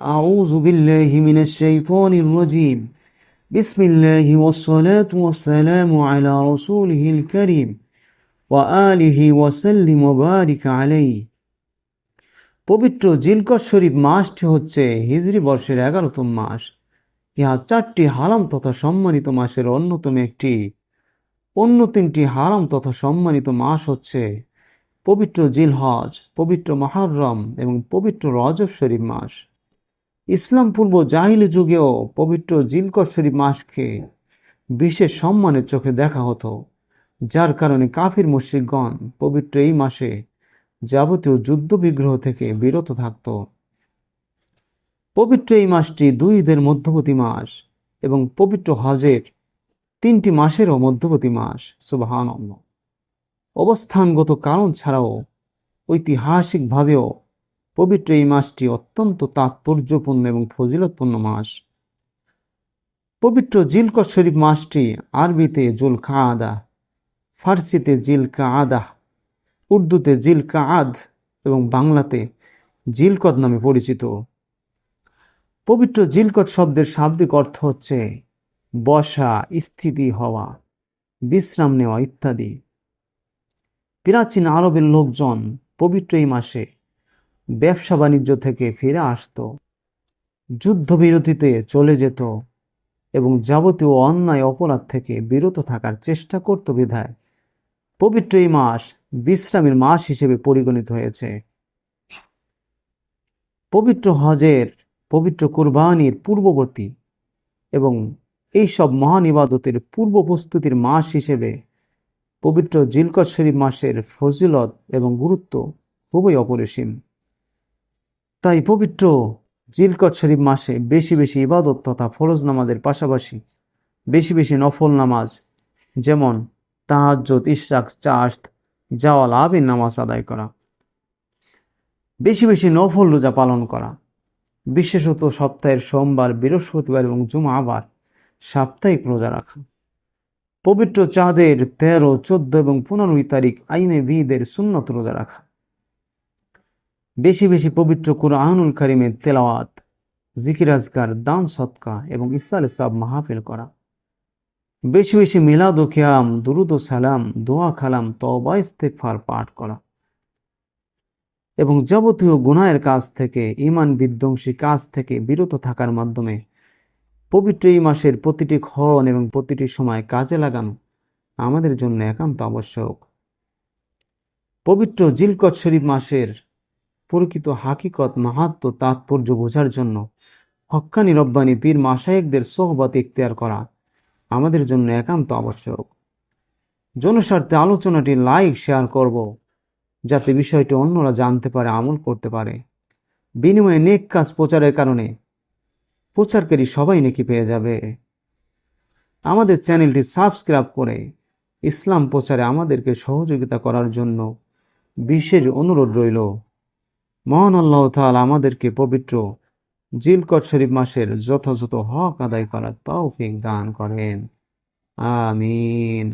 أعوذ بالله من الشيطان الرجيم بسم الله والصلاة والسلام على رسوله الكريم وآله وسلم وبارك عليه পবিত্র জিলকত শরীফ মাসটি হচ্ছে হিজরি বর্ষের এগারোতম মাস ইহা চারটি হারাম তথা সম্মানিত মাসের অন্যতম একটি অন্য তিনটি হারাম তথা সম্মানিত মাস হচ্ছে পবিত্র জিলহজ পবিত্র মহারম এবং পবিত্র রজব শরীফ মাস ইসলাম পূর্ব জাহিলি যুগেও পবিত্র জিলকত শরীফ মাসকে বিশেষ সম্মানের চোখে দেখা হতো, যার কারণে কাফির মুশ্রিকগণ পবিত্র এই মাসে যাবতীয় যুদ্ধবিগ্রহ থেকে বিরত থাকত। পবিত্র এই মাসটি দুই ঈদের মধ্যবর্তী মাস এবং পবিত্র হজের তিনটি মাসেরও মধ্যবর্তী মাস সুবাহান অবস্থানগত কারণ ছাড়াও ঐতিহাসিকভাবেও পবিত্র এই মাসটি অত্যন্ত তাৎপর্যপূর্ণ এবং ফজিলতপূর্ণ মাস। পবিত্র জিলকত শরীফ মাসটি আরবিতে জুল আদা ফার্সিতে জিল কাদা উর্দুতে জিল কাদ এবং বাংলাতে জিলকদ নামে পরিচিত। পবিত্র জিলকত শব্দের শাব্দিক অর্থ হচ্ছে বসা, স্থিতি হওয়া, বিশ্রাম নেওয়া ইত্যাদি। প্রাচীন আরবের লোকজন পবিত্র এই মাসে ব্যবসা বাণিজ্য থেকে ফিরে আসত। যুদ্ধবিরতিতে চলে যেত এবং যাবতীয় অন্যায় অপরাধ থেকে বিরত থাকার চেষ্টা করত বিধায়। পবিত্র এই মাস বিশ্রামের মাস হিসেবে পরিগণিত হয়েছে। পবিত্র হজের, পবিত্র কুরবানির পূর্ববর্তী এবং এই সব মহান ইবাদতের পূর্ব প্রস্তুতির মাস হিসেবে পবিত্র জিলকত শরীফ মাসের ফজিলত এবং গুরুত্ব খুবই অপরিসীম। তাই পবিত্র জিলকত শরীফ মাসে বেশি বেশি ইবাদত তথা ফরজ নামাজের পাশাপাশি বেশি বেশি নফল নামাজ, যেমন তাহাজ্জত ইশরাক চাস্ত জাওয়াল, আবির নামাজ আদায় করা। বেশি বেশি নফল রোজা পালন করা। বিশেষত সপ্তাহের সোমবার, বৃহস্পতিবার এবং জুমাবার সাপ্তাহিক রোজা রাখা। পবিত্র চাঁদের তেরো, চোদ্দ এবং পনেরোই তারিখ আইনে বিদের সুন্নত রোজা রাখা। বেশি বেশি পবিত্র কুরআনুল কারিমের তেলাওয়াত, জিকির আজকার, দান সৎকা এবং ইসাল সাব মাহফিল করা। বেশি বেশি মিলাদ ও কিয়াম, দুরুদ ও সালাম, দোয়া খালাম তবা ইস্তেকফার পাঠ করা। এবং যাবতীয় গুনাহের কাজ থেকে ইমান বিধ্বংসী কাজ থেকে বিরত থাকার মাধ্যমে পবিত্র এই মাসের প্রতিটি ক্ষণ এবং প্রতিটি সময় কাজে লাগানো আমাদের জন্য একান্ত আবশ্যক। পবিত্র জিলকত শরীফ মাসের প্রকৃত হাকিকত, মাহাত্ম, তাৎপর্য বোঝার জন্য হক্কানি রব্বানি পীর মাসায়েকদের সোহবত ইখতিয়ার করা আমাদের জন্য একান্ত আবশ্যক। জনস্বার্থে আলোচনাটি লাইক, শেয়ার করব যাতে বিষয়টি অন্যরা জানতে পারে, আমল করতে পারে। বিনিময়ে নেক কাজ প্রচারের কারণে প্রচারকারী সবাই নাকি পেয়ে যাবে। আমাদের চ্যানেলটি সাবস্ক্রাইব করে ইসলাম প্রচারে আমাদেরকে সহযোগিতা করার জন্য বিশেষ অনুরোধ রইল। মহান আল্লাহ তাল আমাদেরকে পবিত্র জিলকট শরীফ মাসের যথাযথ হক আদায় করার তৌফিক দান করেন। আমিন।